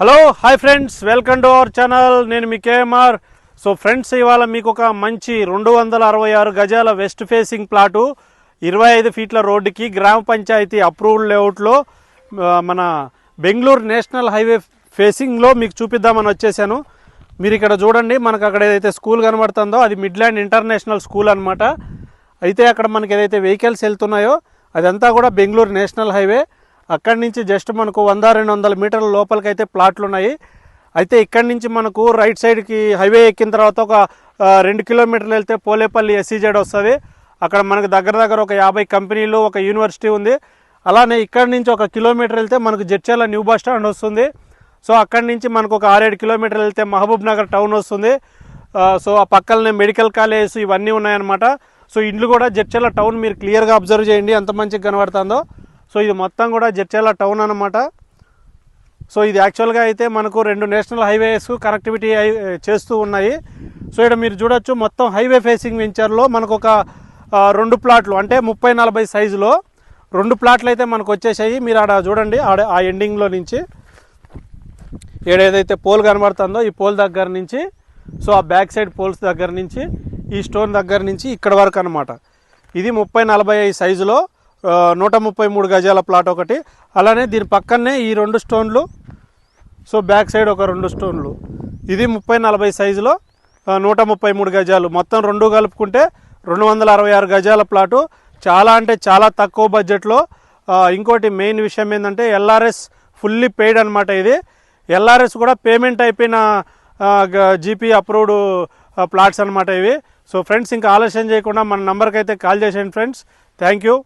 Hello hi friends welcome to our channel. నేను మీ KMR. So friends ఇవాళ మీకు ఒక మంచి రెండు వందల అరవై ఆరు గజాల వెస్ట్ ఫేసింగ్ ప్లాటు ఇరవై ఐదు ఫీట్ల రోడ్డుకి గ్రామ పంచాయతీ అప్రూవ్డ్ లేఅవుట్లో మన బెంగళూరు నేషనల్ హైవే ఫేసింగ్లో మీకు చూపిద్దామని వచ్చేసాను. మీరు ఇక్కడ చూడండి మనకు అక్కడ ఏదైతే స్కూల్ కనబడుతుందో అది మిడ్లాండ్ ఇంటర్నేషనల్ స్కూల్ అనమాట అయితే అక్కడ మనకి ఏదైతే వెహికల్స్ వెళ్తున్నాయో అదంతా కూడా బెంగళూరు నేషనల్ హైవే. అక్కడి నుంచి జస్ట్ మనకు వంద రెండు వందల మీటర్ల లోపలికైతే ప్లాట్లు ఉన్నాయి అయితే ఇక్కడి నుంచి మనకు రైట్ సైడ్కి హైవే ఎక్కిన తర్వాత ఒక రెండు కిలోమీటర్లు వెళ్తే పోలేపల్లి ఎస్సీజెడ్ వస్తుంది. అక్కడ మనకు దగ్గర దగ్గర ఒక యాభై కంపెనీలు ఒక యూనివర్సిటీ ఉంది. అలానే ఇక్కడి నుంచి ఒక కిలోమీటర్ వెళ్తే మనకు జడ్చర్ల న్యూ బస్ స్టాండ్ వస్తుంది. సో అక్కడి నుంచి మనకు ఒక ఆరేడు కిలోమీటర్లు వెళ్తే మహబూబ్ నగర్ టౌన్ వస్తుంది. సో ఆ పక్కనే మెడికల్ కాలేజ్ ఇవన్నీ ఉన్నాయన్నమాట. సో ఇండ్లు కూడా జడ్చర్ల టౌన్ మీరు క్లియర్గా అబ్జర్వ్ చేయండి ఎంత మంచిగా కనబడుతుందో. సో ఇది మొత్తం కూడా జడ్చేల టౌన్ అన్నమాట. సో ఇది యాక్చువల్గా అయితే మనకు రెండు నేషనల్ హైవేస్ కనెక్టివిటీ చేస్తూ ఉన్నాయి. సో ఇక్కడ మీరు చూడొచ్చు మొత్తం హైవే ఫేసింగ్ వెంచర్లో మనకు ఒక రెండు ప్లాట్లు అంటే ముప్పై నలభై సైజులో రెండు ప్లాట్లు అయితే మనకు వచ్చేసాయి. మీరు ఆడ చూడండి ఆడ ఆ ఎండింగ్లో నుంచి. ఏడేదైతే పోల్ కనబడుతుందో ఈ పోల్ దగ్గర నుంచి సో ఆ బ్యాక్ సైడ్ పోల్స్ దగ్గర నుంచి ఈ స్టోన్ దగ్గర నుంచి ఇక్కడ వరకు అనమాట ఇది ముప్పై నలభై ఐదు సైజులో నూట ముప్పై మూడు గజాల ప్లాట్ ఒకటి. అలానే దీని పక్కనే ఈ రెండు స్టోన్లు. సో బ్యాక్ సైడ్ ఒక రెండు స్టోన్లు. ఇది ముప్పై నలభై సైజులో నూట ముప్పై మూడు గజాలు. మొత్తం రెండు కలుపుకుంటే రెండు వందల అరవై ఆరు గజాల ప్లాటు. చాలా అంటే చాలా తక్కువ బడ్జెట్లో. ఇంకోటి మెయిన్ విషయం ఏంటంటే ఎల్ఆర్ఎస్ ఫుల్లీ పెయిడ్ అనమాట ఇది. ఎల్ఆర్ఎస్ కూడా పేమెంట్ అయిపోయిన జీపీ అప్రూవ్డ్ ప్లాట్స్ అనమాట ఇవి. సో ఫ్రెండ్స్ ఇంకా ఆలస్యం చేయకుండా మన నెంబర్కి అయితే కాల్ చేసేయండి ఫ్రెండ్స్. Thank you.